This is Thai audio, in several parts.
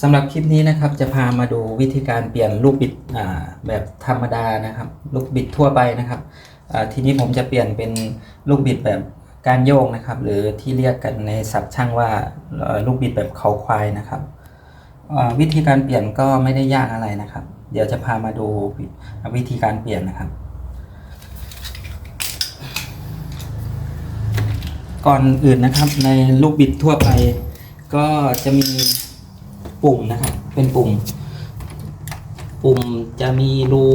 สำหรับคลิปนี้นะครับจะพามาดูวิธีการเปลี่ยนลูกบิดแบบธรรมดานะครับ ลูกบิดทั่วไปนะครับทีนี้ผมจะเปลี่ยนเป็นลูกบิดแบบการโยกนะครับ หรือที่เรียกกันในศัพท์ช่างว่าลูกบิดแบบเขาควายนะครับวิธีการเปลี่ยนก็ไม่ได้ยากอะไรนะครับ เดี๋ยวจะพามาดูวิธีการเปลี่ยนนะครับ ก่อนอื่นนะครับในลูกบิดทั่วไป ก็จะมี ปุ่มนะครับ เป็นปุ่ม ปุ่มจะมีรู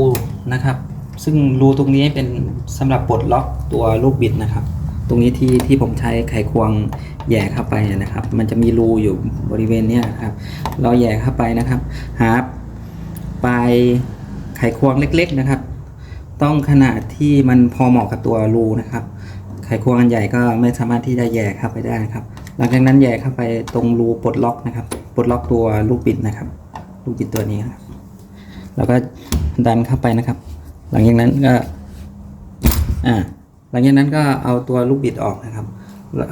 นะครับ ซึ่งรูตรงนี้เป็นสำหรับปลดล็อกตัวลูกบิดนะครับ ตรงนี้ที่ที่ผมใช้ไขควงแย่เข้าไปนะครับ มันจะมีรูอยู่บริเวณเนี้ยครับ เราแย่เข้าไปนะครับ หาปลายไขควงเล็ก ๆนะครับ ต้องขนาดที่มันพอเหมาะกับตัวรูนะครับไขควงอันใหญ่ก็ไม่สามารถที่จะแย่เข้าไปได้นะครับ หลังจากนั้นแย่เข้าไปตรงรูปลดล็อกนะครับ ปลดล็อกตัวลูกบิดนะครับ ลูกบิดตัวนี้ครับแล้วก็ดันเข้าไปนะครับ หลังจากนั้นก็อ่าหลังจากนั้นก็เอาตัวลูกบิดออกนะครับ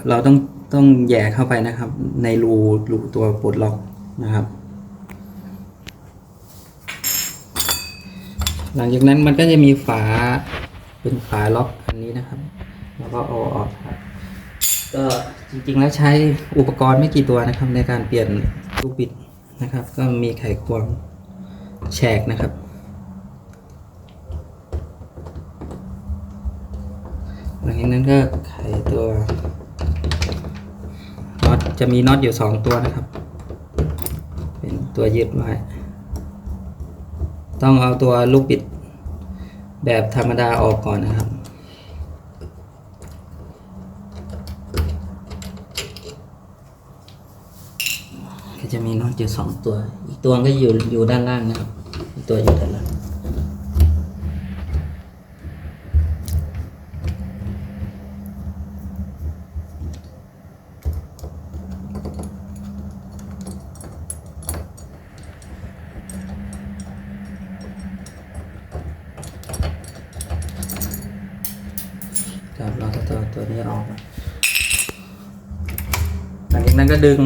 เราต้องต้องแย่เข้าไปนะครับ ในรูรูตัวปลดล็อกนะครับ หลังจากนั้นมันก็จะมีฝาเป็นฝาล็อกอันนี้นะครับ แล้วก็เอาออกครับก็จริงๆแล้วใช้อุปกรณ์ไม่กี่ตัวนะครับในการเปลี่ยน ลูกบิดนะครับ ก็มีไขควงแฉกนะครับ หลังจากนั้นก็ไขตัวน็อตจะมีน็อตอยู่สองตัวนะครับ เป็นตัวยึดไว้ต้องเอาตัวลูกบิดแบบธรรมดาออกก่อนนะครับ จะมีน็อตอยู่สองตัว อีกตัวก็อยู่อยู่ด้านล่างนะครับ อีกตัวอยู่ด้านล่างครับเราก็ตัวตัวนี้ออกหลังจากนั้นก็ดึง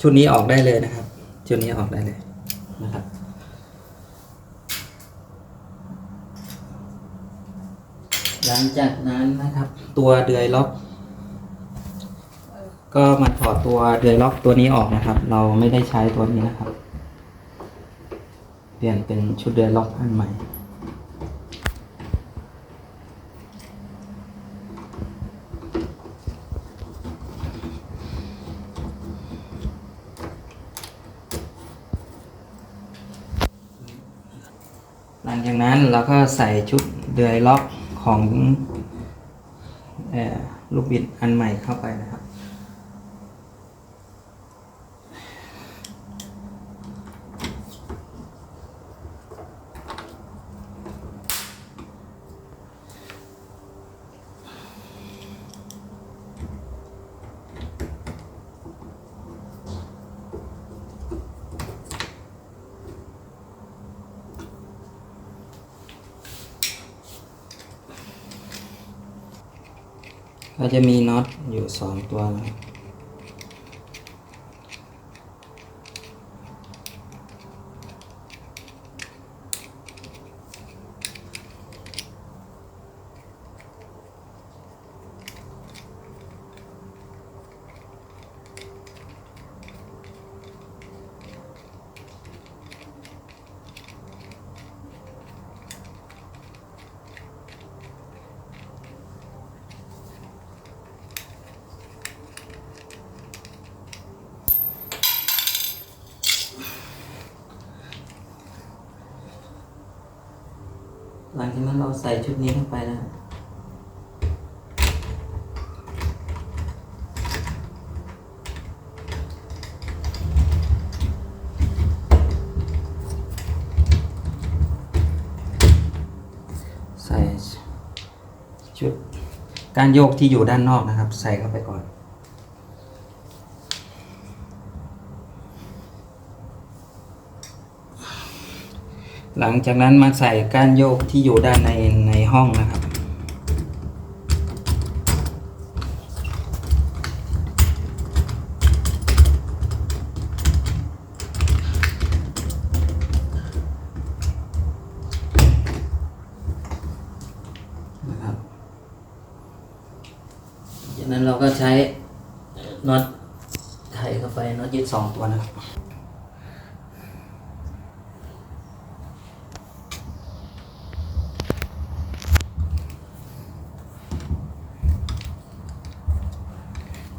ชุดนี้ออกได้เลยนะครับ ชุดนี้ออกได้เลยนะครับ หลังจากนั้นนะครับ ตัวเดือยล็อก ก็มาถอดตัวเดือยล็อกตัวนี้ออกนะครับ เราไม่ได้ใช้ตัวนี้นะครับ เปลี่ยนเป็นชุดเดือยล็อกอันใหม่ ลังจากนั้นเราก็ใส่ชุดเดือยล็อกของลูกบิดอันใหม่เข้าไปนะครับ ก็จะมีน็อตอยู่สองตัวนะครับ หลังจากนั้นเราใส่ชุดนี้เข้าไปนะครับใส่ชุดการโยกที่อยู่ด้านนอกนะครับ ใส่เข้าไปก่อน หลังจากนั้นมาใส่ก้านโยกที่อยู่ด้านในในห้องนะครับ นะครับจากนั้นเราก็ใช้น็อตไขเข้าไปน็อตยึดสองตัวนะครับ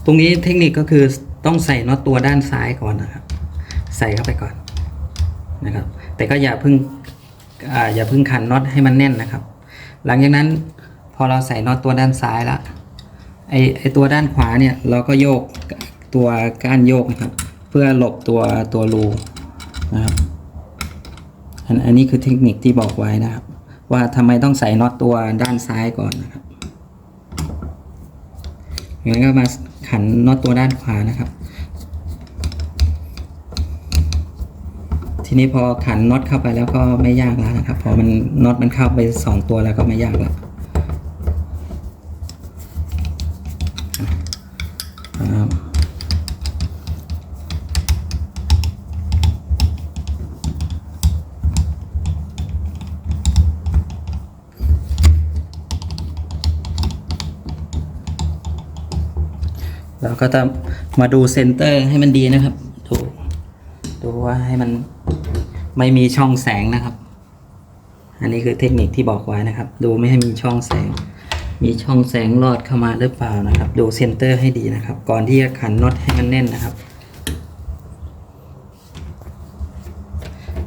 ตรงนี้เทคนิคก็คือต้องใส่น็อตตัวด้านซ้ายก่อนนะครับ ใส่เข้าไปก่อนนะครับ แต่ก็อย่าเพึ่งออย่าเพึ่งขันน็อตให้มันแน่นนะครับ หลังจากนั้นพอเราใส่น็อตตัวด้านซ้ายละไอไอตัวด้านขวาเนี่ยเราก็โยกตัวก้านโยกนะครับ เพื่อหลบตัวตัวรูนะครับอันอันนี้คือเทคนิคที่บอกไว้นะครับ ว่าทำไมต้องใส่น็อตตัวด้านซ้ายก่อนนะครับ งั้นก็มาขันน็อตตัวด้านขวานะครับ ทีนี้พอขันน็อตเข้าไปแล้วก็ไม่ยากแล้วนะครับ พอมันน็อตมันเข้าไปสองตัวแล้วก็ไม่ยากแล้วครับเรา ก็จะมาดูเซนเตอร์ให้มันดีนะครับ ดูดูว่าให้มันไม่มีช่องแสงนะครับ อันนี้คือเทคนิคที่บอกไว้นะครับ ดูไม่ให้มีช่องแสง มีช่องแสงลอดเข้ามาหรือเปล่านะครับ ดูเซนเตอร์ให้ดีนะครับ ก่อนที่จะขันน็อตให้มันแน่นนะครับ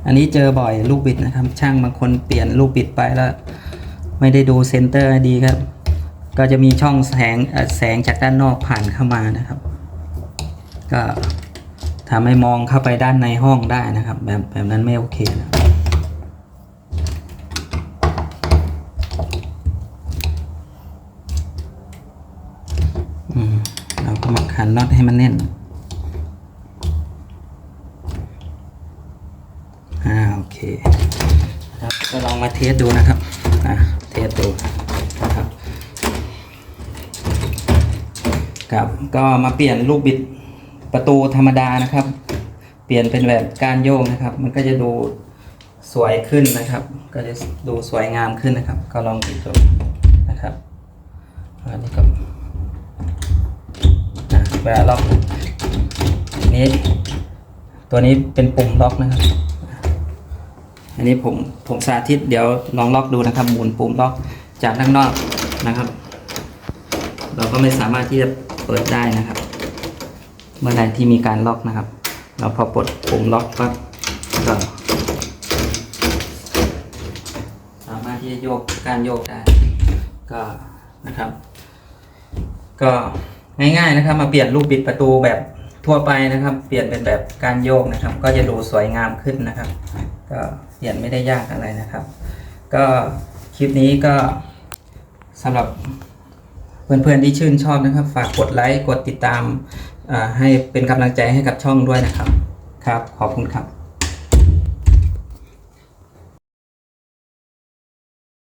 อันนี้เจอบ่อยลูกบิดนะครับ ช่างบางคนเปลี่ยนลูกบิดไปแล้ว ไม่ได้ดูเซนเตอร์ดีครับ ก็จะมีช่องแสงแสงจากด้านนอกผ่านเข้ามานะครับ ก็ทำให้มองเข้าไปด้านในห้องได้นะครับ แบบแบบนั้นไม่โอเคนะเราก็มาขันน็อตให้มันแน่นอ่าโอเคครับก็ลองมาเทสดูนะครับอ่าเทสดูนะครับ ครับ ก็มาเปลี่ยนลูกบิดประตูธรรมดานะครับ เปลี่ยนเป็นแบบการโยกนะครับ มันก็จะดูสวยขึ้นนะครับ ก็จะดูสวยงามขึ้นนะครับ ก็ลองติดดูนะครับอันนี้ก็อะเวลาล็อกนี้ตัวนี้เป็นปุ่มล็อกนะครับ อันนี้ผมผมสาธิตเดี๋ยวลองล็อกดูนะครับหมุนปุ่มล็อกจากด้านนอกนะครับ เราก็ไม่สามารถที่จะ เปิดได้นะครับ เมื่อใดที่มีการล็อกนะครับ เราพอปลดปุ่มล็อกปั๊บก็สามารถที่จะโยกการโยกได้ก็นะครับ ก็ง่ายๆนะครับ มาเปลี่ยนรูปบิดประตูแบบทั่วไปนะครับ เปลี่ยนเป็นแบบการโยกนะครับ ก็จะดูสวยงามขึ้นนะครับ ก็เปลี่ยนไม่ได้ยากอะไรนะครับ ก็คลิปนี้ก็สำหรับ เพื่อนๆที่ชื่นชอบนะครับ ฝากกดไลค์กดติดตามให้เป็นกำลังใจให้กับช่องด้วยนะครับ ครับ ขอบคุณครับ